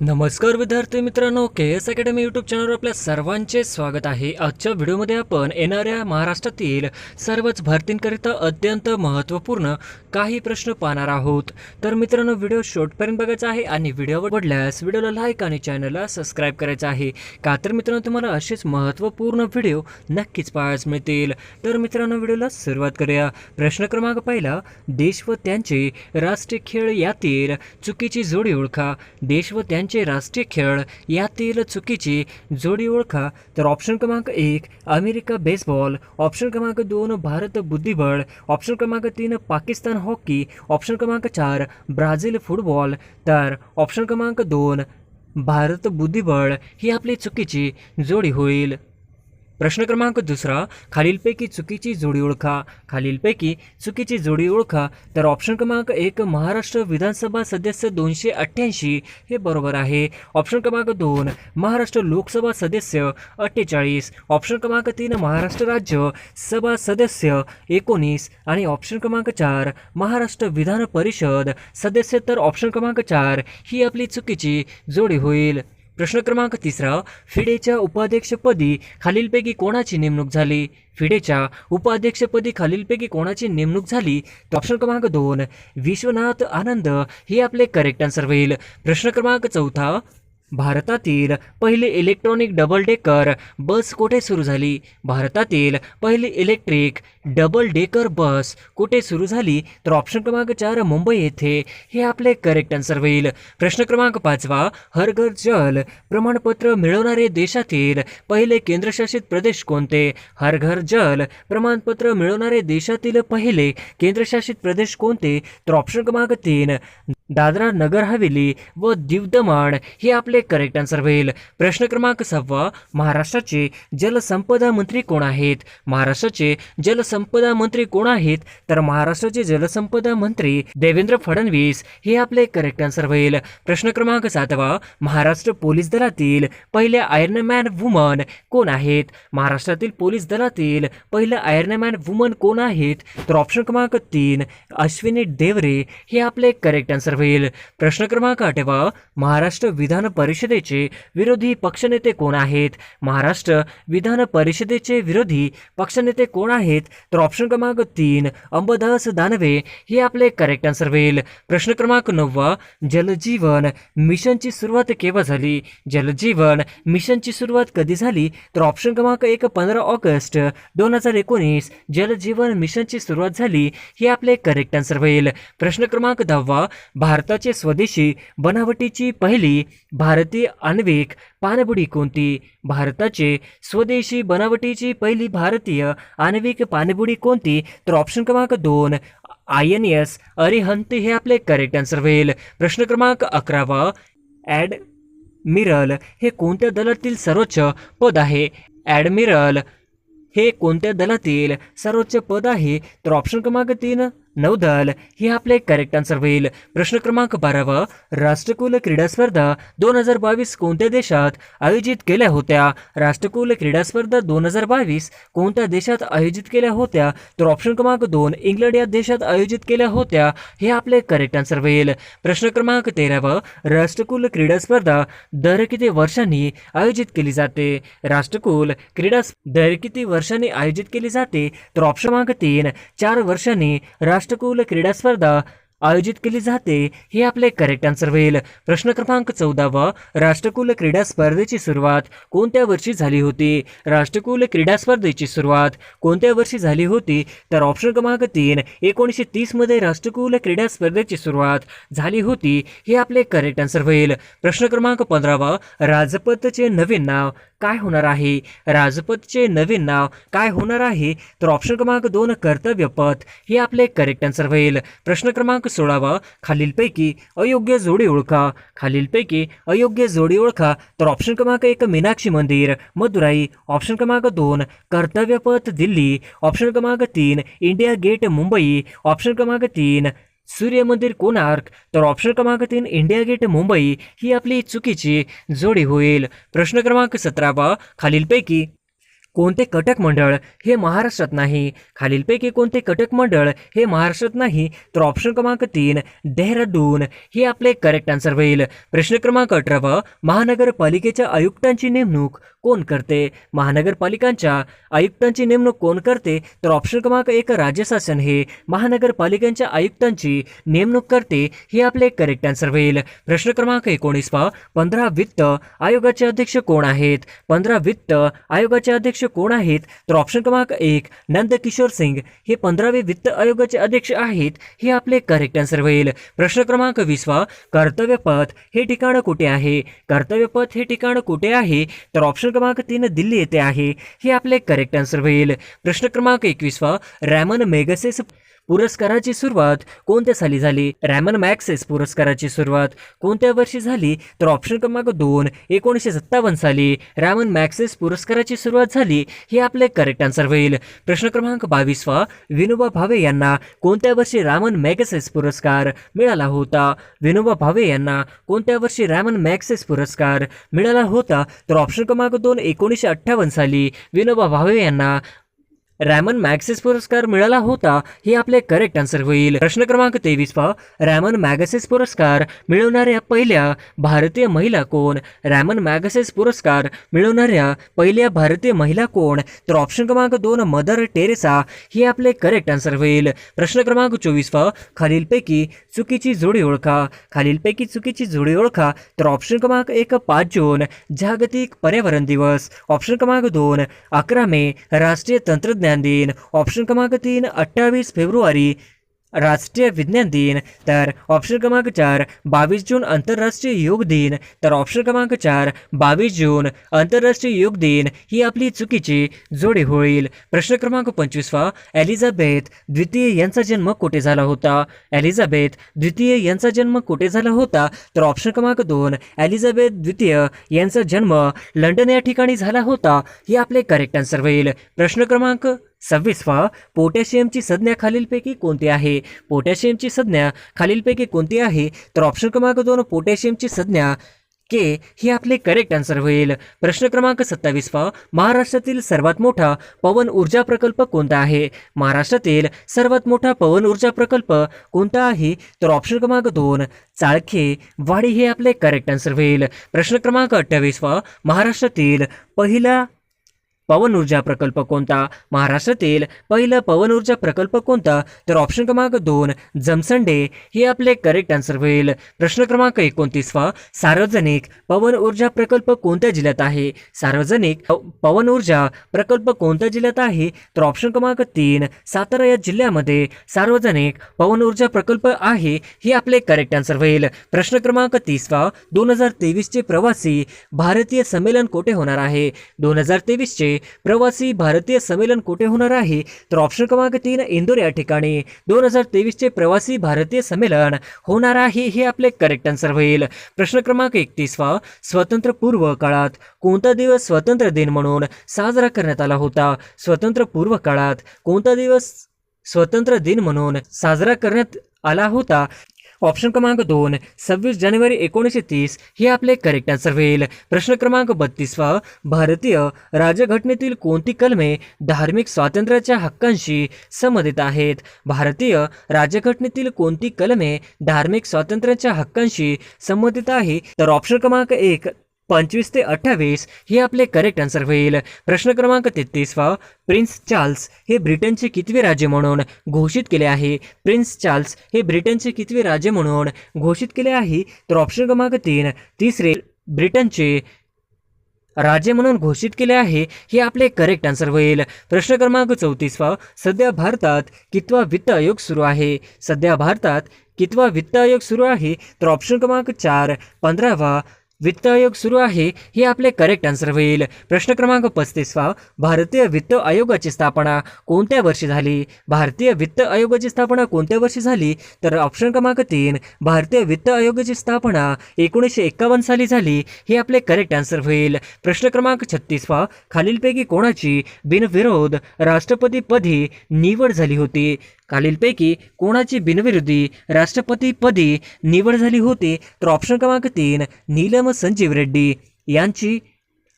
नमस्कार विद्यार्थी मित्रांनो के एस अकॅडमी यूट्यूब चॅनलवर आपल्या सर्वांचे स्वागत आहे. आजच्या व्हिडिओमध्ये आपण येणाऱ्या महाराष्ट्रातील सर्वच भरतींकरिता अत्यंत महत्त्वपूर्ण काही प्रश्न पाहणार आहोत. तर मित्रांनो व्हिडिओ शॉर्टपर्यंत बघायचा आहे आणि व्हिडिओ आवडल्यास व्हिडिओला लाईक आणि चॅनलला सबस्क्राईब करायचं आहे. का तर मित्रांनो तुम्हाला असेच महत्त्वपूर्ण व्हिडिओ नक्कीच पाहायला मिळतील. तर मित्रांनो व्हिडिओला सुरुवात करूया. प्रश्न क्रमांक पहिला देश व त्यांचे राष्ट्रीय खेळ यातील चुकीची जोडी ओळखा. देश व त्यांचे राष्ट्रीय खेळ यातील चुकीची जोडी ओळखा. तर ऑप्शन क्रमांक एक अमेरिका बेसबॉल ऑप्शन क्रमांक दोन भारत बुद्धिबळ. ऑप्शन क्रमांक तीन पाकिस्तान हॉकी ऑप्शन क्रमांक चार ब्राझील फुटबॉल तर ऑप्शन क्रमांक दोन भारत बुद्धिबळ. ही आपली चुकीची जोडी होईल. प्रश्न क्रमांक दुसरा खालीलपैकी चुकीची जोडी ओळखा. खालीलपैकी चुकीची जोडी ओळखा. तर ऑप्शन क्रमांक एक महाराष्ट्र विधानसभा सदस्य दोनशे अठ्ठ्याऐंशी. हे बरोबर आहे. ऑप्शन क्रमांक दोन महाराष्ट्र लोकसभा सदस्य अठ्ठेचाळीस. ऑप्शन क्रमांक तीन महाराष्ट्र राज्य सभा सदस्य एकोणीस. आणि ऑप्शन क्रमांक चार महाराष्ट्र विधान परिषद सदस्य. तर ऑप्शन क्रमांक चार ही आपली चुकीची जोडी होईल. प्रश्न क्रमांक तिसरा फिडेच्या उपाध्यक्षपदी खालीलपैकी कोणाची नेमणूक झाली? फिडेच्या उपाध्यक्षपदी खालीलपैकी कोणाची नेमणूक झाली? तर ऑप्शन क्रमांक दोन विश्वनाथ आनंद हे आपले करेक्ट आन्सर होईल. प्रश्न क्रमांक चौथा भारतातील पहिली इलेक्ट्रॉनिक डबल डेकर बस कुठे सुरू झाली? भारतातील पहिली इलेक्ट्रिक डबल डेकर बस कुठे सुरू झाली? तर ऑप्शन क्रमांक चार मुंबई येथे. हे आपले करेक्ट आन्सर होईल. प्रश्न क्रमांक पाचवा हर घर जल प्रमाणपत्र मिळवणारे देशातील पहिले केंद्रशासित प्रदेश कोणते? हर घर जल प्रमाणपत्र मिळवणारे देशातील पहिले केंद्रशासित प्रदेश कोणते? तर ऑप्शन क्रमांक तीन दादरा नगर हवेली व दीव दमण हे आपले करेक्ट आन्सर होईल. प्रश्न क्रमांक सहावा महाराष्ट्राचे जलसंपदा मंत्री कोण आहेत? महाराष्ट्राचे जलसंपदा मंत्री कोण आहेत? तर महाराष्ट्राचे जलसंपदा मंत्री देवेंद्र फडणवीस हे आपले करेक्ट आन्सर होईल. प्रश्न क्रमांक सातवा महाराष्ट्र पोलीस दलातील पहिल्या आयर्नमॅन वुमन कोण आहेत? महाराष्ट्रातील पोलीस दलातील पहिल्या आयर्नमॅन वुमन कोण आहेत? तर ऑप्शन क्रमांक तीन अश्विनी देवरे हे आपले करेक्ट आन्सर होईल. प्रश्न क्रमांक आठवा महाराष्ट्र विधान परिषदेचे विरोधी पक्षनेते कोण आहेत? महाराष्ट्र विधान परिषदेचे विरोधी पक्षनेते कोण आहेत? तर ऑप्शन क्रमांक तीन अंबदास दानवे हे आपले करेक्ट आन्सर होईल. प्रश्न क्रमांक नववा जलजीवन मिशनची सुरुवात केव्हा झाली? जलजीवन मिशनची सुरुवात कधी झाली? तर ऑप्शन क्रमांक एक पंधरा ऑगस्ट दोन हजार एकोणीस जलजीवन मिशनची सुरुवात झाली हे आपले करेक्ट आन्सर होईल. प्रश्न क्रमांक दहावा भारताचे स्वदेशी बनावटीची पहिली भारतीय आण्विक पाणबुडी कोणती? भारताचे स्वदेशी बनावटीची पहिली भारतीय आण्विक पाणबुडी कोणती? तर ऑप्शन क्रमांक दोन आय एन एस अरिहंत हे आपले करेक्ट आन्सर होईल. प्रश्न क्रमांक अकरावा ॲड मिरल हे कोणत्या दलातील सर्वोच्च पद आहे? ॲडमिरल हे कोणत्या दलातील सर्वोच्च पद आहे? तर ऑप्शन क्रमांक तीन नौदल हे आपले करेक्ट आन्सर होईल. प्रश्न क्रमांक बारावा राष्ट्रकुल क्रीडा स्पर्धा दोन हजार बावीस कोणत्या देशात आयोजित केल्या होत्या? राष्ट्रकुल क्रीडा स्पर्धा दोन हजार बावीस कोणत्या देशात आयोजित केल्या होत्या? तर ऑप्शन क्रमांक दोन इंग्लंड या देशात आयोजित केल्या होत्या हे आपले करेक्ट आन्सर होईल. प्रश्न क्रमांक तेरावा राष्ट्रकुल क्रीडा स्पर्धा दर किती वर्षांनी आयोजित केली जाते? राष्ट्रकुल क्रीडा दर किती वर्षांनी आयोजित केली जाते? तर ऑप्शन क्रमांक तीन चार वर्षांनी राष्ट्रकुल क्रीडा स्पर्धा आयोजित केली जाते हे आपले करेक्ट आन्सर होईल. प्रश्न क्रमांक चौदावा राष्ट्रकुल क्रीडा स्पर्धेची सुरुवात कोणत्या वर्षी झाली होती? राष्ट्रकुल क्रीडा स्पर्धेची सुरुवात कोणत्या वर्षी झाली होती? तर ऑप्शन क्रमांक तीन एकोणीसशे तीसमध्ये राष्ट्रकुल क्रीडा स्पर्धेची सुरुवात झाली होती हे आपले करेक्ट आन्सर होईल. प्रश्न क्रमांक पंधरावा राजपथचे नवीन नाव काय होणार आहे? राजपथचे नवीन नाव काय होणार आहे? तर ऑप्शन क्रमांक दोन कर्तव्यपथ हे आपले करेक्ट आन्सर होईल. प्रश्न क्रमांक सोळावा खालीलपैकी अयोग्य जोडी ओळखा. खालीलपैकी अयोग्य जोडी ओळखा. तर ऑप्शन क्रमांक एक मीनाक्षी मंदिर. मदुराई. ऑप्शन क्रमांक दोन कर्तव्यपथ दिल्ली. ऑप्शन क्रमांक तीन इंडिया गेट मुंबई. ऑप्शन क्रमांक तीन सूर्य मंदिर कोणार्क. तर ऑप्शन क्रमांक तीन इंडिया गेट मुंबई. ही आपली चुकीची जोडी होईल. प्रश्न क्रमांक सतरावा खालीलपैकी कोणते कटक मंडळ हे महाराष्ट्रात नाही? खालीलपैकी कोणते कटक मंडळ हे महाराष्ट्रात नाही? तर ऑप्शन क्रमांक तीन देहरादून. हे आपले करेक्ट आन्सर होईल. प्रश्न क्रमांक अठरावा महानगरपालिकेच्या आयुक्तांची नेमणूक. कोण करते? महानगरपालिकांच्या आयुक्तांची नेमणूक कोण करते? तर ऑप्शन क्रमांक एक राज्य शासन हे महानगरपालिकांच्या आयुक्तांची नेमणूक करते हे आपले करेक्ट आन्सर होईल. प्रश्न क्रमांक एकोणीस एकोणीसवा पंधरा वित्त आयोगाचे अध्यक्ष कोण आहेत? पंधरा वित्त आयोगाचे अध्यक्ष कोण आहेत? तर ऑप्शन क्रमांक एक नंदकिशोर सिंग. हे पंधरावे वित्त आयोगाचे अध्यक्ष आहेत हे आपले करेक्ट आन्सर होईल. प्रश्न क्रमांक वीसवा कर्तव्यपथ हे ठिकाण कुठे आहे? कर्तव्यपथ हे ठिकाण कुठे आहे? तर ऑप्शन क्रमांक तीन दिल्ली येथे आहे. हे आपले करेक्ट आन्सर होईल. प्रश्न क्रमांक एकवीसवा रॅमन मेगसेस पुरस्काराची सुरुवात कोणत्या साली झाली? रॅमन मॅक्सेस पुरस्काराची सुरुवात कोणत्या वर्षी झाली? तर ऑप्शन क्रमांक दोन एकोणीसशे सत्तावन्न साली रॅमन मॅक्सेस पुरस्काराची सुरुवात झाली हे आपले करेक्ट आन्सर होईल. प्रश्न क्रमांक बावीसवा विनोबा भावे यांना कोणत्या वर्षी रॅमन मॅगसेस पुरस्कार मिळाला होता? विनोबा भावे यांना कोणत्या वर्षी रॅमन मॅक्सेस पुरस्कार मिळाला होता? तर ऑप्शन क्रमांक दोन एकोणीसशे अठ्ठावन्न साली विनोबा भावे यांना रॅमन मॅगसेस पुरस्कार मिळाला होता हे आपले करेक्ट आन्सर होईल. प्रश्न क्रमांक तेवीस पहा. रॅमन मॅगसेस पुरस्कार मिळवणाऱ्या पहिल्या भारतीय महिला कोण? रॅमन मॅगसेस पुरस्कार मिळवणाऱ्या पहिल्या भारतीय महिला कोण? तर ऑप्शन क्रमांक दोन मदर टेरेसा. हे आपले करेक्ट आन्सर होईल. प्रश्न क्रमांक चोवीस पहा. खालीलपैकी चुकीची जोडी ओळखा. खालीलपैकी चुकीची जोडी ओळखा. तर ऑप्शन क्रमांक एक पाच जून जागतिक पर्यावरण दिवस. ऑप्शन क्रमांक दोन अकरा मे राष्ट्रीय तंत्रज्ञान दिन. ऑप्शन क्रमांक तीन अठ्ठावीस फेब्रुवारी राष्ट्रीय विज्ञान दिन तर ऑप्शन क्रमांक चार बावीस जून आंतरराष्ट्रीय योग दिन तर ऑप्शन क्रमांक चार बावीस जून आंतरराष्ट्रीय योग दिन ही आपली चुकीची जोडी होईल. प्रश्न क्रमांक पंचवीसवा एलिझाबेथ द्वितीय यांचा जन्म कुठे झाला होता? एलिझाबेथ द्वितीय यांचा जन्म कुठे झाला होता? तर ऑप्शन क्रमांक दोन एलिझाबेथ द्वितीय यांचा जन्म लंडन या ठिकाणी झाला होता? हे आपले करेक्ट आन्सर होईल. प्रश्न क्रमांक सव्वीसवा पोटॅशियमची संज्ञा खालीलपैकी कोणती आहे? पोटॅशियमची संज्ञा खालीलपैकी कोणती आहे? तर ऑप्शन क्रमांक दोन पोटॅशियमची संज्ञा के ही आपले करेक्ट आन्सर होईल. प्रश्न क्रमांक सत्तावीसवा महाराष्ट्रातील सर्वात मोठा पवन ऊर्जा प्रकल्प कोणता आहे? महाराष्ट्रातील सर्वात मोठा पवन ऊर्जा प्रकल्प कोणता आहे? तर ऑप्शन क्रमांक दोन चाळखे वाडी हे आपले करेक्ट आन्सर होईल. प्रश्न क्रमांक अठ्ठावीसवा महाराष्ट्रातील पहिला पवन ऊर्जा प्रकल्प कोणता? महाराष्ट्रातील पहिलं पवन ऊर्जा प्रकल्प कोणता? तर ऑप्शन क्रमांक दोन जमसंडे. हे आपले करेक्ट आन्सर होईल. प्रश्न क्रमांक एकोणतीसवा सार्वजनिक पवन ऊर्जा प्रकल्प कोणत्या जिल्ह्यात आहे? सार्वजनिक पवन ऊर्जा प्रकल्प कोणत्या जिल्ह्यात आहे? तर ऑप्शन क्रमांक तीन सातारा या जिल्ह्यामध्ये सार्वजनिक पवन ऊर्जा प्रकल्प आहे. हे आपले करेक्ट आन्सर होईल. प्रश्न क्रमांक तीसवा दोन हजार तेवीसचे प्रवासी भारतीय संमेलन कोठे होणार आहे? दोन हजार तेवीसचे प्रवासी भारतीय संमेलन कुठे होणार आहे? तर ऑप्शन क्रमांक तीन इंदोर या ठिकाणी. दोन हजार तेवीसचे प्रवासी भारतीय संमेलन होणार आहे हे आपले करेक्ट आन्सर होईल. प्रश्न क्रमांक एकतीसवा. स्वतंत्र पूर्व काळात कोणता दिवस स्वतंत्र दिन म्हणून साजरा करण्यात आला होता? स्वतंत्र पूर्व काळात कोणता दिवस स्वतंत्र दिन म्हणून साजरा करण्यात आला होता? ऑप्शन क्रमांक दोन सव्वीस जानेवारी एकोणीसशे तीस हे आपले करेक्ट आन्सर होईल. प्रश्न क्रमांक बत्तीसवा भारतीय राज्यघटनेतील कोणती कलमे धार्मिक स्वातंत्र्याच्या हक्कांशी संबंधित आहेत? भारतीय राज्यघटनेतील कोणती कलमे धार्मिक स्वातंत्र्याच्या हक्कांशी संबंधित आहे? तर ऑप्शन क्रमांक एक पंचवीस ते अठ्ठावीस हे आपले करेक्ट आन्सर होईल. प्रश्न क्रमांक तेहतीसवा प्रिन्स चार्ल्स हे ब्रिटनचे कितवे राज्य म्हणून घोषित केले आहे? प्रिन्स चार्ल्स हे ब्रिटनचे कितवे राज्य म्हणून घोषित केले आहे? तर ऑप्शन क्रमांक तीन तिसरे ब्रिटनचे राज्य म्हणून घोषित केले आहे हे आपले करेक्ट आन्सर होईल. प्रश्न क्रमांक चौतीसवा सध्या भारतात कितवा वित्त आयोग सुरू आहे? सध्या भारतात कितवा वित्त आयोग सुरू आहे? तर ऑप्शन क्रमांक चार पंधरावा वित्त आयोग सुरू आहे हे आपले करेक्ट आन्सर होईल. प्रश्न क्रमांक पस्तीसवा. भारतीय वित्त आयोगाची स्थापना कोणत्या वर्षी झाली? भारतीय वित्त आयोगाची स्थापना कोणत्या वर्षी झाली? तर ऑप्शन क्रमांक तीन भारतीय वित्त आयोगाची स्थापना एकोणीसशे एकावन्न साली झाली हे आपले करेक्ट आन्सर होईल. प्रश्न क्रमांक छत्तीसवा. खालीलपैकी कोणाची बिनविरोध राष्ट्रपतीपदी निवड झाली होती? खालीलपैकी कोणाची बिनविरोधी राष्ट्रपतीपदी निवड झाली होती तर ऑप्शन क्रमांक तीन नीलम संजीव रेड्डी यांची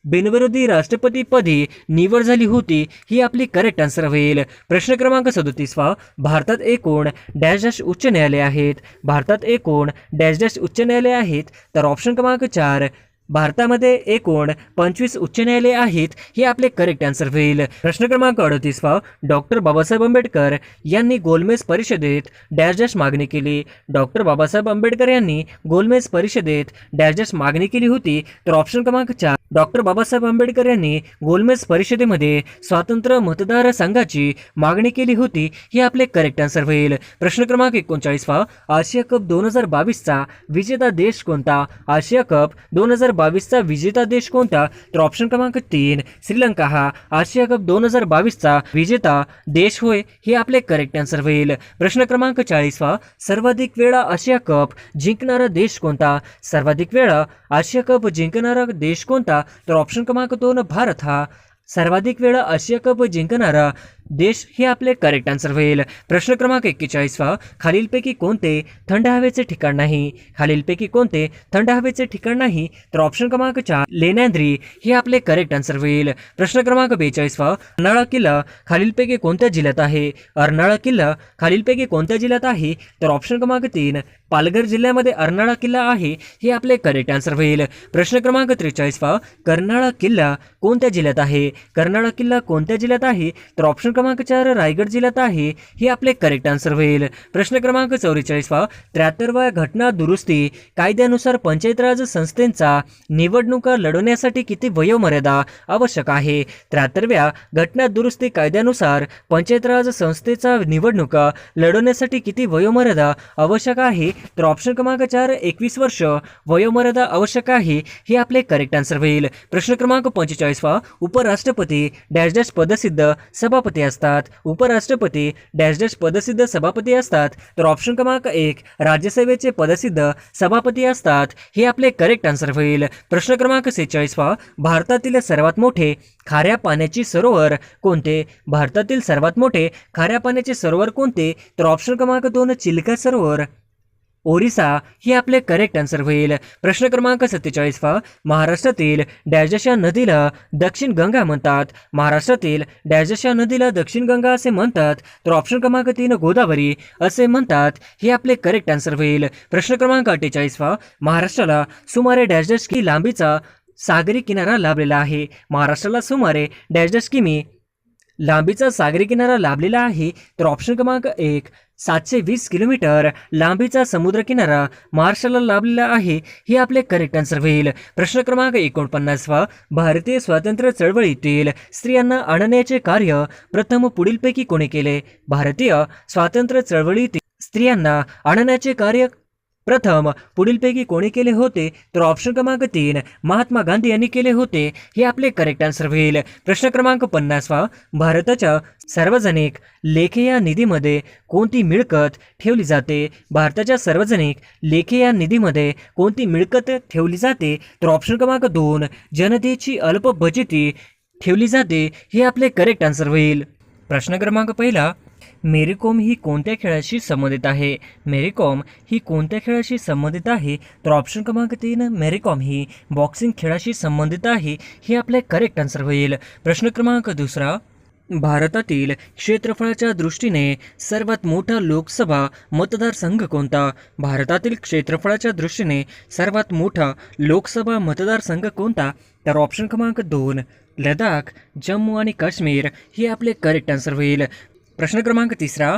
बिनविरोधी राष्ट्रपतीपदी निवड झाली होती ही आपली करेक्ट आन्सर होईल. प्रश्न क्रमांक सदोतीसवा भारतात एकूण डॅश डॅश उच्च न्यायालय आहेत. भारतात एकूण डॅश डॅश उच्च न्यायालय आहेत. तर ऑप्शन क्रमांक चार भारतामध्ये एकूण पंचवीस उच्च न्यायालय आहेत हे आपले करेक्ट आन्सर होईल. प्रश्न क्रमांक अडतीसवा डॉक्टर बाबासाहेब आंबेडकर यांनी गोलमेज परिषदेत डॅश मागणी केली. डॉक्टर बाबासाहेब आंबेडकर यांनी गोलमेज परिषदेत डॅश डॅश मागणी केली होती तर ऑप्शन क्रमांक चार डॉक्टर बाबासाहेब आंबेडकर यांनी गोलमेज परिषदेमध्ये स्वातंत्र्य मतदार संघाची मागणी केली होती हे आपले करेक्ट आन्सर होईल. प्रश्न क्रमांक एकोणचाळीसवा आशिया कप दोन हजार बावीसचा विजेता देश कोणता? आशिया कप दोन हजार बावीसचा विजेता देश कोणता? तर ऑप्शन क्रमांक तीन श्रीलंका हा. आशिया कप दोन हजार बावीसचा विजेता देश होय हे आपले करेक्ट आन्सर होईल. प्रश्न क्रमांक चाळीसवा सर्वाधिक वेळा आशिया कप जिंकणारा देश कोणता? सर्वाधिक वेळा आशिया कप जिंकणारा देश कोणता? तर ऑप्शन क्रमांक दोन भारत हा. सर्वाधिक वेळा आशिया कप जिंकणारा देश हे आपले करेक्ट आन्सर होईल. प्रश्न क्रमांक एक्केचाळीसवा खालीलपैकी कोणते थंड हवेचे ठिकाण नाही? खालीलपैकी कोणते थंड हवेचे ठिकाण नाही? तर ऑप्शन क्रमांक चार लेण्याद्री हे आपले करेक्ट आन्सर होईल. प्रश्न क्रमांक बेचाळीसवा अर्नाळा किल्ला खालीलपैकी कोणत्या जिल्ह्यात आहे? अर्नाळा किल्ला खालीलपैकी कोणत्या जिल्ह्यात आहे? तर ऑप्शन क्रमांक तीन पालघर जिल्ह्यामध्ये अर्नाळा किल्ला आहे हे आपले करेक्ट आन्सर होईल. प्रश्न क्रमांक त्रेचाळीसवा कर्नाळा किल्ला कोणत्या जिल्ह्यात आहे? कर्नाळा किल्ला कोणत्या जिल्ह्यात आहे? तर ऑप्शन क्रमांक चार रायगड जिल्ह्यात आहे हे आपले करेक्ट आन्सर होईल. प्रश्न क्रमांक चौवेचाळीसवा त्र्याहत्तरव्या घटना दुरुस्ती कायद्यानुसार पंचायत राज संस्थेचा निवडणुका लढवण्यासाठी किती वयोमर्यादा आवश्यक आहे? त्र्याहत्तरव्या घटना दुरुस्ती कायद्यानुसार पंचायत राज संस्थेचा निवडणुका लढवण्यासाठी किती वयोमर्यादा आवश्यक आहे? तर ऑप्शन क्रमांक चार एकवीस वर्ष वयोमर्यादा आवश्यक आहे हे आपले करेक्ट आन्सर होईल. प्रश्न क्रमांक पंचेचाळीसवा उपराष्ट्रपती डॅश डॅश पदसिद्ध सभापती असतात. उपराष्ट्रपती डॅश डॅश पदसिद्ध सभापती असतात. तर ऑप्शन क्रमांक एक राज्यसभेचे पदसिद्ध सभापती असतात. हे आपले करेक्ट आन्सर होईल. प्रश्न क्रमांक सेहेचाळीसवा भारतातील सर्वात मोठे खाऱ्या पाण्याची सरोवर कोणते? भारतातील सर्वात मोठे खाऱ्या पाण्याचे सरोवर कोणते? तर ऑप्शन क्रमांक दोन चिल्का सरोवर. ओरिसा हे आपले करेक्ट आन्सर होईल. प्रश्न क्रमांक सत्तेचाळीस सत्तेचाळीसवा महाराष्ट्रातील डॅजशा या नदीला दक्षिण गंगा म्हणतात. महाराष्ट्रातील डॅजशा नदीला दक्षिण गंगा असे म्हणतात. तर ऑप्शन क्रमांक तीन गोदावरी असे म्हणतात. हे आपले करेक्ट आन्सर होईल. प्रश्न क्रमांक अठ्ठेचाळीसवा महाराष्ट्राला सुमारे डॅश की लांबीचा सागरी किनारा लाभलेला आहे. महाराष्ट्राला सुमारे डॅश डॅश किमी लांबीचा सागरी किनारा लाभलेला आहे तर ऑप्शन क्रमांक एक सातशे वीस किलोमीटर लांबीचा समुद्र किनारा महाराष्ट्राला लाभलेला आहे हे आपले करेक्ट आन्सर होईल. प्रश्न क्रमांक एकोणपन्नासवा भारतीय स्वातंत्र्य चळवळीतील स्त्रियांना आणण्याचे कार्य प्रथम पुढीलपैकी कोणी केले? भारतीय स्वातंत्र्य चळवळीतील स्त्रियांना आणण्याचे कार्य प्रथम पुढीलपैकी कोणी केले होते तर ऑप्शन क्रमांक तीन महात्मा गांधी यांनी केले होते. हे आपले करेक्ट आन्सर होईल. प्रश्न क्रमांक पन्नासवा भारताच्या सार्वजनिक लेखे या निधीमध्ये कोणती मिळकत ठेवली जाते? भारताच्या सार्वजनिक लेखे या निधीमध्ये कोणती मिळकत ठेवली जाते? तर ऑप्शन क्रमांक दोन जनतेची अल्प बचती ठेवली जाते. हे आपले करेक्ट आन्सर होईल. प्रश्न क्रमांक पहिला मेरी कॉम ही कोणत्या खेळाशी संबंधित आहे? मेरी कॉम ही कोणत्या खेळाशी संबंधित आहे? तर ऑप्शन क्रमांक तीन मेरी कॉम ही बॉक्सिंग खेळाशी संबंधित आहे हे आपले करेक्ट आन्सर होईल. प्रश्न क्रमांक दुसरा भारतातील क्षेत्रफळाच्या दृष्टीने सर्वात मोठा लोकसभा मतदारसंघ कोणता? भारतातील क्षेत्रफळाच्या दृष्टीने सर्वात मोठा लोकसभा मतदारसंघ कोणता? तर ऑप्शन क्रमांक दोन लडाख जम्मू आणि काश्मीर हे आपले करेक्ट आन्सर होईल. प्रश्न क्रमांक तिसरा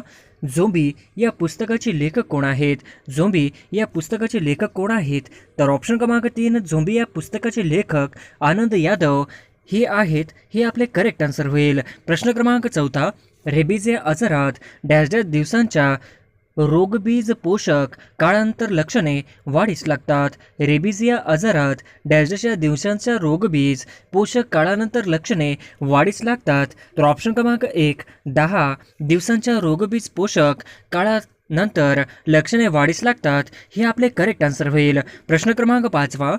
झोंबी या पुस्तकाचे लेखक कोण आहेत? झोंबी या पुस्तकाचे लेखक कोण आहेत? तर ऑप्शन क्रमांक तीन झोंबी या पुस्तकाचे लेखक आनंद यादव हे आहेत हे आपले करेक्ट आन्सर होईल. प्रश्न क्रमांक चौथा रेबीज या आजारात डॅश डॅश दिवसांच्या रोगबीज पोषक काळांतर लक्षणे वाढीस लागतात. रेबीज या आजारात डॅश दिवसांच्या रोगबीज पोषक काळानंतर लक्षणे वाढीस लागतात. तर ऑप्शन क्रमांक एक दहा दिवसांच्या रोगबीज पोषक काळानंतर लक्षणे वाढीस लागतात. हे आपले करेक्ट आन्सर होईल. प्रश्न क्रमांक पाचवा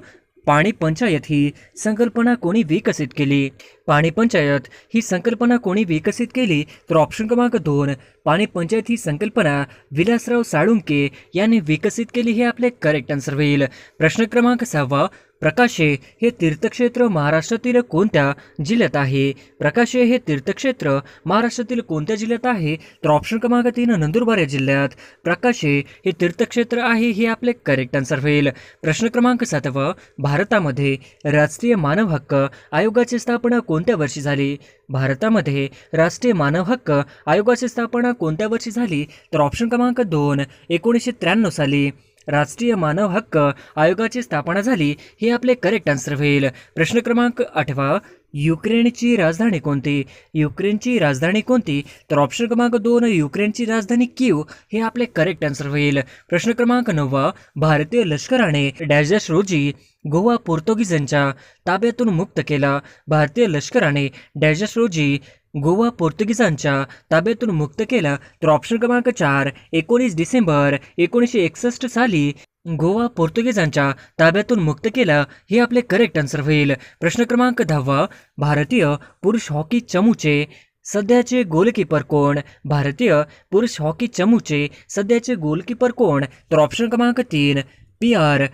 पाणी पंचायत ही संकल्पना कोणी विकसित केली? पाणीपंचायत ही संकल्पना कोणी विकसित केली तर ऑप्शन क्रमांक दोन पाणीपंचायत ही संकल्पना विलासराव साळुंके यांनी विकसित केली हे आपले करेक्ट आन्सर होईल. प्रश्न क्रमांक सहावा प्रकाशे हे तीर्थक्षेत्र महाराष्ट्रातील कोणत्या जिल्ह्यात आहे? प्रकाशे हे तीर्थक्षेत्र महाराष्ट्रातील कोणत्या जिल्ह्यात आहे? तर ऑप्शन क्रमांक तीन नंदुरबार या जिल्ह्यात. प्रकाशे हे तीर्थक्षेत्र आहे हे आपले करेक्ट आन्सर होईल. प्रश्न क्रमांक सातवा भारतामध्ये राष्ट्रीय मानव हक्क आयोगाची स्थापना कोणत्या वर्षी झाली? भारतामध्ये राष्ट्रीय मानव हक्क आयोगाची स्थापना कोणत्या वर्षी झाली? तर ऑप्शन क्रमांक दोन एकोणीसशे त्र्याण्णव साली. राष्ट्रीय मानव हक्क आयोगाची स्थापना झाली हे आपले करेक्ट आन्सर होईल. प्रश्न क्रमांक आठवा युक्रेनची राजधानी कोणती? युक्रेनची राजधानी कोणती? तर ऑप्शन क्रमांक दोन युक्रेनची राजधानी किव हे आपले करेक्ट आन्सर होईल. प्रश्न क्रमांक नववा भारतीय लष्कराने डॅश रोजी गोवा पोर्तुगीजांच्या ताब्यातून मुक्त केला. भारतीय लष्कराने डॅश डॅश रोजी गोवा पोर्तुगीजांच्या ताब्यातून मुक्त केला. तर ऑप्शन क्रमांक चार एकोणीस डिसेंबर एकोणीसशे एकसष्ट साली गोवा पोर्तुगीजांच्या ताब्यातून मुक्त केला हे आपले करेक्ट आन्सर होईल. प्रश्न क्रमांक दहावा भारतीय पुरुष हॉकी चमूचे सध्याचे गोलकीपर कोण? भारतीय पुरुष हॉकी चमूचे सध्याचे गोलकीपर कोण? तर ऑप्शन क्रमांक तीन पी आर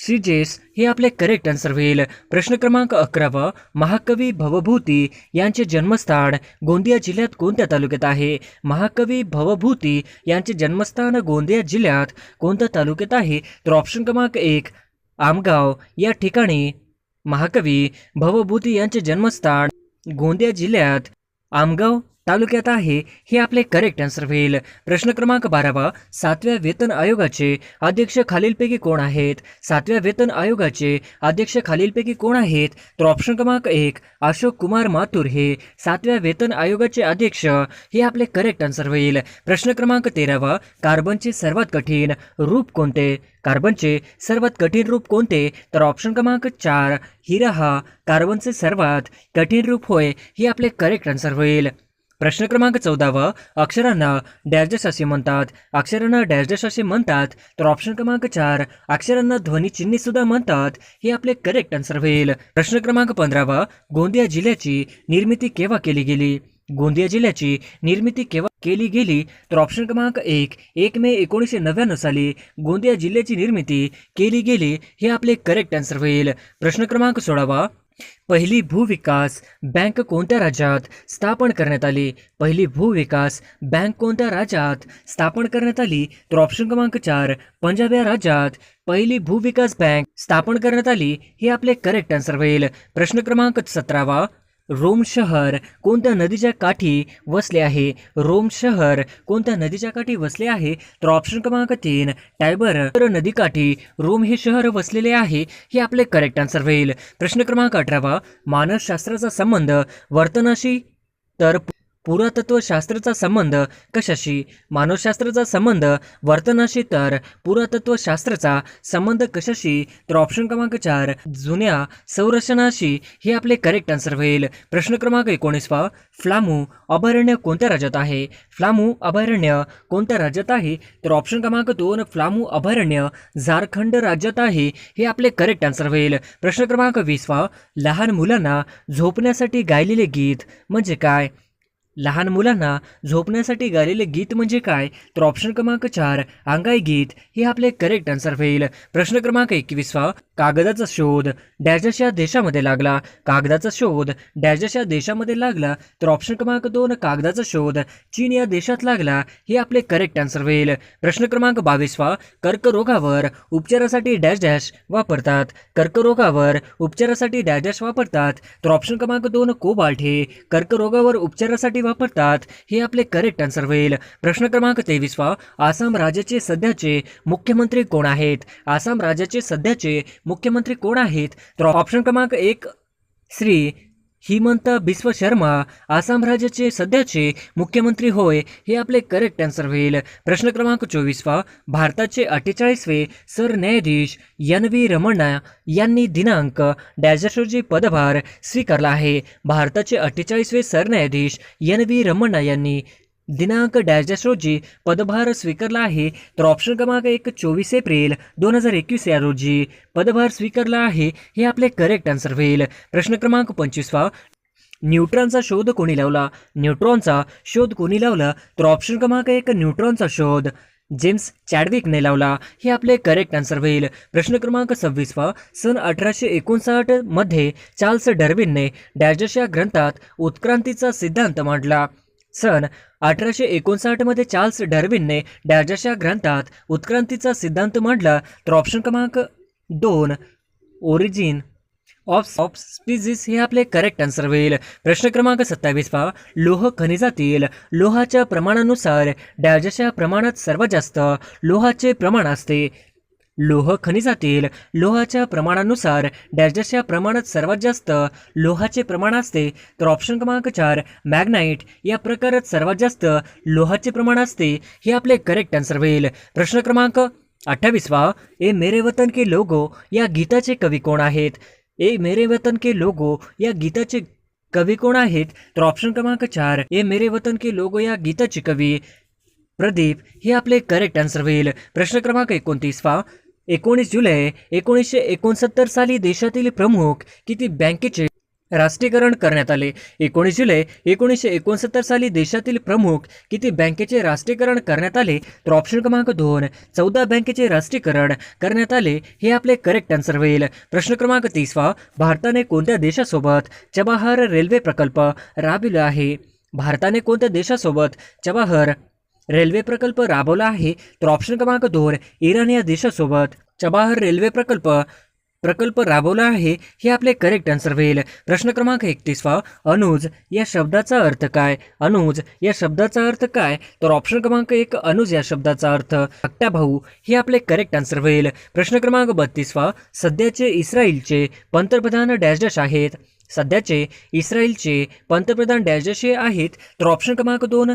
श्रीजेश हे आपले करेक्ट आन्सर होईल. प्रश्न क्रमांक अकरावा महाकवी भवभूती यांचे जन्मस्थान गोंदिया जिल्ह्यात कोणत्या तालुक्यात आहे? महाकवी भवभूती यांचे जन्मस्थान गोंदिया जिल्ह्यात कोणत्या तालुक्यात आहे? तर ऑप्शन क्रमांक एक आमगाव. या ठिकाणी महाकवी भवभूती यांचे जन्मस्थान गोंदिया जिल्ह्यात आमगाव तालुक्यात आहे हे आपले करेक्ट आन्सर होईल. प्रश्न क्रमांक बारावा सातव्या वेतन आयोगाचे अध्यक्ष खालीलपैकी कोण आहेत? सातव्या वेतन आयोगाचे अध्यक्ष खालीलपैकी कोण आहेत? तर ऑप्शन क्रमांक एक अशोक कुमार माथुर हे सातव्या वेतन आयोगाचे अध्यक्ष. हे आपले करेक्ट आन्सर होईल. प्रश्न क्रमांक तेरावा कार्बनचे सर्वात कठीण रूप कोणते? कार्बनचे सर्वात कठीण रूप कोणते? तर ऑप्शन क्रमांक चार हिरा हा कार्बनचे सर्वात कठीण रूप होय हे आपले करेक्ट आन्सर होईल. प्रश्न क्रमांक चौदावा अक्षरांना डॅश असे म्हणतात. अक्षरांना डॅश असे म्हणतात. तर ऑप्शन क्रमांक चार अक्षरांना ध्वनी चिन्हे सुद्धा म्हणतात. हे आपले करेक्ट आन्सर होईल. प्रश्न क्रमांक पंधरावा गोंदिया जिल्ह्याची निर्मिती केव्हा केली गेली? गोंदिया जिल्ह्याची निर्मिती केव्हा केली गेली? तर ऑप्शन क्रमांक एक एक मे एकोणीसशे नव्याण्णव साली गोंदिया जिल्ह्याची निर्मिती केली गेली. हे आपले करेक्ट आन्सर होईल. प्रश्न क्रमांक सोळावा पहिली भूविकास बँक कोणत्या राज्यात स्थापन करण्यात आली? पहिली भूविकास बँक कोणत्या राज्यात स्थापन करण्यात आली? तर ऑप्शन क्रमांक चार पंजाब या राज्यात पहिली भूविकास बँक स्थापन करण्यात आली हे आपले करेक्ट आन्सर होईल. प्रश्न क्रमांक सतरावा रोम शहर कोणत्या नदीच्या काठी वसले आहे? रोम शहर कोणत्या नदीच्या काठी वसले आहे? तर ऑप्शन क्रमांक तीन टायबर नदीकाठी रोम हे शहर वसलेले आहे हे आपले करेक्ट आन्सर होईल. प्रश्न क्रमांक अठरावा मानसशास्त्राचा संबंध वर्तनाशी तर पुरातत्वशास्त्राचा संबंध कशाशी? मानवशास्त्राचा संबंध वर्तनाशी तर पुरातत्वशास्त्राचा संबंध कशाशी? तर ऑप्शन क्रमांक चार जुन्या संरचनाशी. हे आपले करेक्ट आन्सर होईल. प्रश्न क्रमांक एकोणीसवा फ्लामू अभयारण्य कोणत्या राज्यात आहे? फ्लामू अभयारण्य कोणत्या राज्यात आहे? तर ऑप्शन क्रमांक दोन फ्लामू अभयारण्य झारखंड राज्यात आहे. हे आपले करेक्ट आन्सर होईल. प्रश्न क्रमांक वीसवा लहान मुलांना झोपण्यासाठी गायलेले गीत म्हणजे काय? लहान मुलांना झोपण्यासाठी गायलेले गीत म्हणजे काय? तर ऑप्शन क्रमांक चार अंगाई गीत. हे आपले करेक्ट आन्सर होईल प्रश्न क्रमांक एकवीसवा कागदाचा शोध. डॅजस या देशामध्ये लागला. कागदाचा शोध डॅजस या देशामध्ये लागला. तर ऑप्शन क्रमांक दोन कागदाचा शोध चीन या देशात लागला. हे आपले करेक्ट आन्सर होईल प्रश्न क्रमांक बावीसवा कर्करोगावर उपचारासाठी डॅश डॅश वापरतात. कर्करोगावर उपचारासाठी डॅश डॅश वापरतात. तर ऑप्शन क्रमांक दोन कोबाल्ट. हे कर्करोगावर उपचारासाठी वापरतात. हे आपले करेक्ट आन्सर होईल. प्रश्न क्रमांक तेवीसवा आसाम राज्याचे सध्याचे मुख्यमंत्री कोण आहेत? आसाम राज्याचे सध्याचे मुख्यमंत्री कोण आहेत? तर ऑप्शन क्रमांक एक श्री हिमंत बिस्व शर्मा आसाम राज्याचे सध्याचे मुख्यमंत्री होय हे आपले करेक्ट आन्सर होईल. प्रश्न क्रमांक चोवीसवा भारताचे अठ्ठेचाळीसवे सरन्यायाधीश एन व्ही रमणा यांनी दिनांक डॅश रोजी पदभार स्वीकारला आहे. भारताचे अठ्ठेचाळीसवे सरन्यायाधीश एन व्ही रमणा यांनी दिनांक डॅश डॅश रोजी पदभार स्वीकारला आहे तर ऑप्शन क्रमांक एक चोवीस एप्रिल दोन हजार एकवीस या रोजी. पदभार स्वीकारला आहे हे आपले करेक्ट आन्सर होईल. प्रश्न क्रमांक पंचवीसवा. न्यूट्रॉनचा शोध कोणी लावला? न्यूट्रॉनचा शोध कोणी लावला? तर ऑप्शन क्रमांक एक न्यूट्रॉनचा शोध जेम्स चॅडविकने लावला. हे आपले करेक्ट आन्सर होईल. प्रश्न क्रमांक सव्वीसवा. सन अठराशे एकोणसाठमध्ये चार्ल्स डर्विनने डॅजस या ग्रंथात उत्क्रांतीचा सिद्धांत मांडला. सन अठराशे एकोणसाठमध्ये चार्ल्स डर्विनने डॅजस ग्रंथात उत्क्रांतीचा सिद्धांत मांडला. तर ऑप्शन क्रमांक दोन ओरिजिन ऑफ ऑफ स्पीसीस हे आपले करेक्ट आन्सर होईल. प्रश्न क्रमांक सत्तावीसवा लोह खनिजातील लोहाच्या प्रमाणानुसार डॅजच्या प्रमाणात सर्वात जास्त लोहाचे प्रमाण असते. लोह खनिजातील लोहाच्या प्रमाणानुसार डॅजच्या प्रमाणात सर्वात जास्त लोहाचे प्रमाण असते तर ऑप्शन क्रमांक चार मॅग्नाईट या प्रकारात सर्वात जास्त लोहाचे प्रमाण असते हे आपले करेक्ट आन्सर होईल. प्रश्न क्रमांक अठ्ठावीसवा ए मेरे वतन के लोगो या गीताचे कवी कोण आहेत? ए मेरे वतन के लोगो या गीताचे कवी कोण आहेत? तर ऑप्शन क्रमांक चार ए मेरे वतन के लोगो या गीताचे कवी प्रदीप हे आपले करेक्ट आन्सर होईल. प्रश्न क्रमांक एकोणतीसवा एकोणीस जुलै एकोणीसशे एकोणसत्तर साली देशातील प्रमुख किती बँकेचे राष्ट्रीयकरण करण्यात आले? एकोणीस जुलै एकोणीसशे एकोणसत्तर साली देशातील प्रमुख किती बँकेचे राष्ट्रीयकरण करण्यात आले? तर ऑप्शन क्रमांक दोन चौदा बँकेचे राष्ट्रीयकरण करण्यात आले हे आपले करेक्ट आन्सर होईल. प्रश्न क्रमांक तीसवा भारताने कोणत्या देशासोबत चबाहार रेल्वे प्रकल्प राबविला आहे? भारताने कोणत्या देशासोबत चबाहर रेल्वे प्रकल्प राबवला आहे तर ऑप्शन क्रमांक दोन इराण या देशासोबत. चबाहर रेल्वे प्रकल्प प्रकल्प राबवला आहे हे आपले करेक्ट आन्सर होईल. प्रश्न क्रमांक एकतीसवा अनुज या शब्दाचा अर्थ काय? अनुज या शब्दाचा अर्थ काय? तर ऑप्शन क्रमांक एक अनुज या शब्दाचा अर्थ धाकटा भाऊ हे आपले करेक्ट आन्सर होईल. प्रश्न क्रमांक बत्तीसवा सध्याचे इस्रायलचे पंतप्रधान डॅश डॅश आहेत. सध्याचे इस्रायलचे पंतप्रधान डॅश डॅश हे आहेत तर ऑप्शन क्रमांक दोन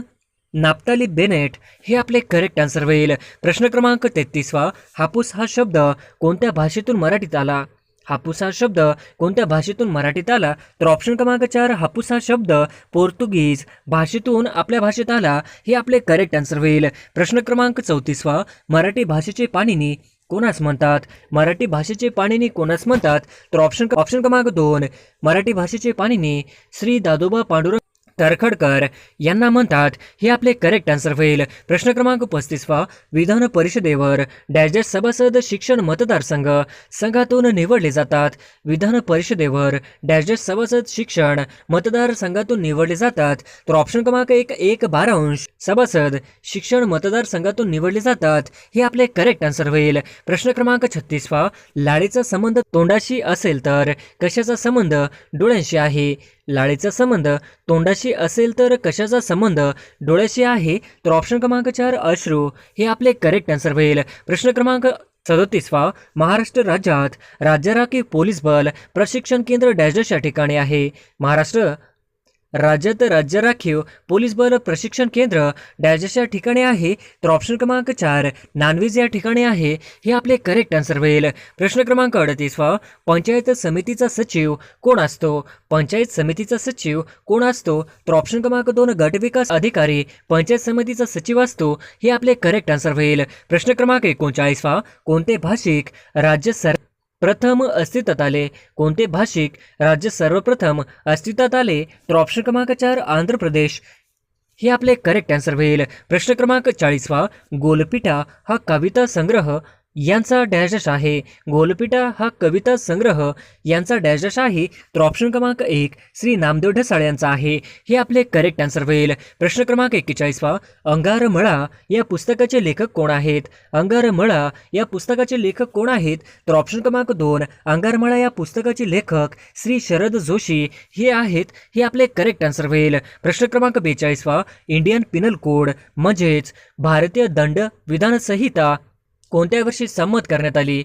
नाप्ताली बेनेट हे आपले करेक्ट आन्सर होईल. प्रश्न क्रमांक तेहतीसवा हापूस हा शब्द कोणत्या भाषेतून मराठीत आला? हापूस हा शब्द कोणत्या भाषेतून मराठीत आला? तर ऑप्शन क्रमांक चार हापूस हा शब्द पोर्तुगीज भाषेतून आपल्या भाषेत आला हे आपले करेक्ट आन्सर होईल. प्रश्न क्रमांक चौतीसवा मराठी भाषेचे पाणिनी कोणास म्हणतात? मराठी भाषेचे पाणिनी कोणास म्हणतात? तर ऑप्शन ऑप्शन क्रमांक दोन मराठी भाषेचे पाणिनी श्री दादोबा पांडुरंग तरखडकर यांना म्हणतात हे आपले करेक्ट आन्सर होईल. प्रश्न क्रमांक पस्तीसवा विधान परिषदेवर डॅजेट सभासद शिक्षण मतदारसंघ संघातून निवडले जातात. विधान परिषदेवर डॅजेट सभासद शिक्षण मतदारसंघातून निवडले जातात. तर ऑप्शन क्रमांक एक एक बारांश सभासद शिक्षण मतदारसंघातून निवडले जातात. हे आपले करेक्ट आन्सर होईल. प्रश्न क्रमांक छत्तीसवा लाळेचा संबंध तोंडाशी असेल तर कशाचा संबंध? डोळ्यांशी आहे. लाळेचा संबंध. तोंडाशी असेल तर कशाचा संबंध? डोळ्याशी आहे तर ऑप्शन क्रमांक चार अश्रू. हे आपले करेक्ट आन्सर होईल. प्रश्न क्रमांक सदतीसवा महाराष्ट्र राज्यात राज्य राखी पोलीस बल प्रशिक्षण केंद्र डॅशडॅश या ठिकाणी आहे. महाराष्ट्र राज्यात राज्य राखीव पोलीस बल प्रशिक्षण केंद्र डॅशडॅश या ठिकाणी आहे. तर ऑप्शन क्रमांक चार नानवीज या ठिकाणी आहे. हे आपले करेक्ट आन्सर होईल. प्रश्न क्रमांक अडतीसवा पंचायत समितीचा सचिव कोण असतो? पंचायत समितीचा सचिव कोण असतो? तर ऑप्शन क्रमांक दोन गट विकास अधिकारी पंचायत समितीचा सचिव असतो. हे आपले करेक्ट आन्सर होईल. प्रश्न क्रमांक एकोणचाळीसवा कोणते भाषिक राज्य सर प्रथम अस्तित्वात आले. कोणते भाषिक राज्य सर्वप्रथम अस्तित्वात आले? तर ऑप्शन क्रमांक चार आंध्र प्रदेश. हे आपले करेक्ट आन्सर होईल. प्रश्न क्रमांक चाळीसवा गोलपिठा हा कविता संग्रह. यांचा डॅशडॅश आहे. गोलपिटा हा कविता संग्रह यांचा डॅशडॅश आहे. तर ऑप्शन क्रमांक एक श्री नामदेव ढसाळ यांचा आहे. हे आपले करेक्ट आन्सर होईल. प्रश्न क्रमांक एक्केचाळीसवा अंगारमळा या पुस्तकाचे लेखक कोण आहेत? अंगारमळा या पुस्तकाचे लेखक कोण आहेत? तर ऑप्शन क्रमांक दोन अंगारमळा या पुस्तकाचे लेखक श्री शरद जोशी हे आहेत. हे आपले करेक्ट आन्सर होईल. प्रश्न क्रमांक बेचाळीसवा इंडियन पिनल कोड म्हणजेच भारतीय दंड विधान संहिता कोणत्या वर्षी संमत करण्यात आली?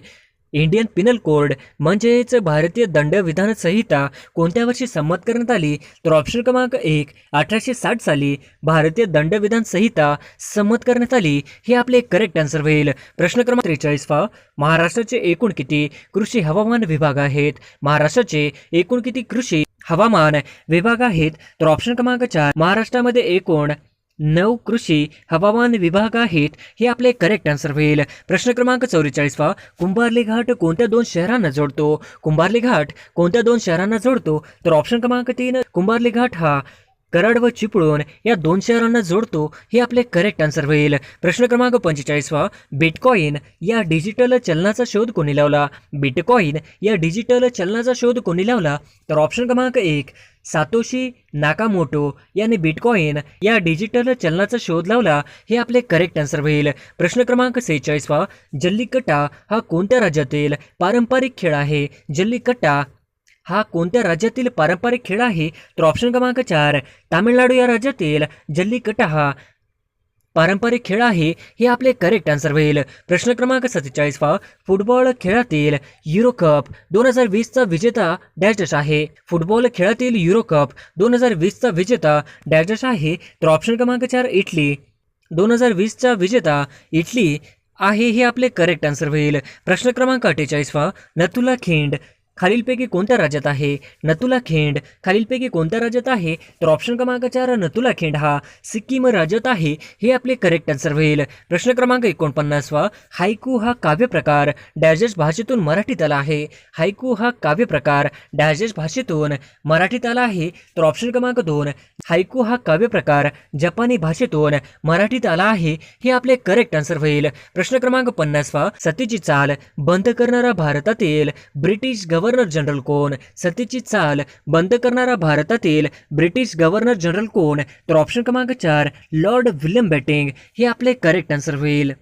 इंडियन पिनल कोड म्हणजेच भारतीय दंडविधान संहिता कोणत्या वर्षी संमत करण्यात आली? तर ऑप्शन क्रमांक एक अठराशे साठ साली भारतीय दंडविधान संहिता संमत करण्यात आली. हे आपले करेक्ट आन्सर होईल. प्रश्न क्रमांक त्रेचाळीस पा महाराष्ट्राचे एकूण किती कृषी हवामान विभाग आहेत? महाराष्ट्राचे एकूण किती कृषी हवामान विभाग आहेत? तर ऑप्शन क्रमांक चार महाराष्ट्रामध्ये एकूण नऊ कृषी हवामान विभाग आहेत हे आपले करेक्ट आन्सर होईल. प्रश्न क्रमांक चौवेचाळीसवा कुंभारली घाट कोणत्या दोन शहरांना जोडतो? कुंभारली घाट कोणत्या दोन शहरांना जोडतो? तर ऑप्शन क्रमांक तीन कुंभारली घाट हा कराड व चिपळूण या दोन शहरांना जोडतो हे आपले करेक्ट आन्सर होईल. प्रश्न क्रमांक पंचेचाळीसवा बिटकॉईन या डिजिटल चलनाचा शोध कोणी लावला? बिटकॉईन या डिजिटल चलनाचा शोध कोणी लावला? तर ऑप्शन क्रमांक एक सातोशी नाकामोटो याने बिटकॉईन या डिजिटल चलनाचा शोध लावला हे आपले करेक्ट आन्सर होईल. प्रश्न क्रमांक सेहेचाळीसवा जल्लीकट्टा हा कोणत्या राज्यातील पारंपरिक खेळ आहे? जल्लिकट्टा हा कोणत्या राज्यातील पारंपरिक खेळ आहे? तर ऑप्शन क्रमांक चार तामिळनाडू या राज्यातील जल्लीकट्टा हा पारंपरिक खेळ आहे हे आपले करेक्ट आन्सर होईल. प्रश्न क्रमांक सत्तेचाळीसवा फुटबॉल खेळातील युरो कप दोन हजार वीसचा विजेता डॅश आहे. फुटबॉल खेळातील युरो कप दोन हजार वीसचा विजेता डॅजश डॅश आहे. तर ऑप्शन क्रमांक चार इटली. दोन हजार वीसचा विजेता इटली आहे हे आपले करेक्ट आन्सर होईल. प्रश्न क्रमांक अठ्ठेचाळीसवा नथुला खिंड खालीलपैकी कोणत्या राज्यात आहे? नतुला खेंड. खालीलपैकी कोणत्या राज्यात आहे? तर ऑप्शन क्रमांक चार नतुला खिंड हा सिक्कीम राज्यात आहे हे आपले करेक्ट आन्सर होईल. प्रश्न क्रमांक एकोणपन्नासवा हायकू हा काव्यप्रकार डॅजेस भाषेतून मराठीत आला आहे. हायकू हा काव्यप्रकार डॅजेस भाषेतून मराठीत आला आहे. तर ऑप्शन क्रमांक दोन हायकू हा काव्यप्रकार जपानी भाषेतून मराठीत आला आहे हे आपले करेक्ट आन्सर होईल. प्रश्न क्रमांक पन्नासवा सतीची चाल बंद करणारा भारतातील ब्रिटिश गव्हर्नर जनरल कोण? सतीची चाल बंद करणारा भारतातील ब्रिटिश गव्हर्नर जनरल कोण? तर ऑप्शन क्रमांक चार लॉर्ड विल्यम बेटिंग हे आपले करेक्ट आन्सर होईल.